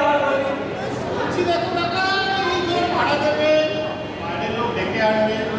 আবার বলছি দেখো টাকা পাঠা দেবে? বাইরের লোক ডেকে আনবে।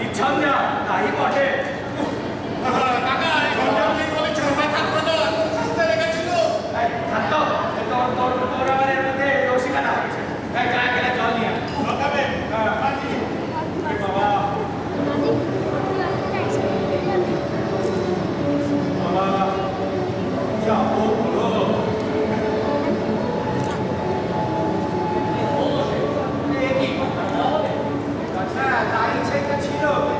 মিথ্যাঞ্জা তাই বটে। তোর তোর তোর আমার এর মধ্যে রসিকাটা হয়েছে 네.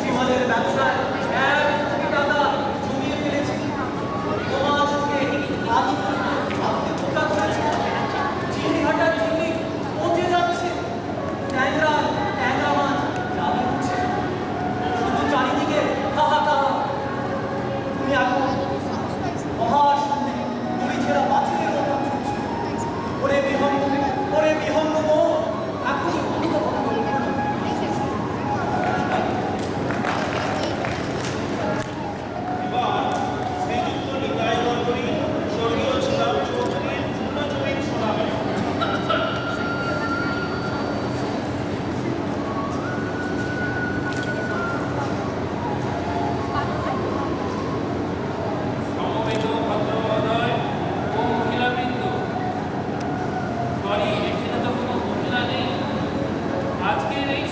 সীমাদের ব্যবসায়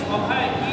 好拍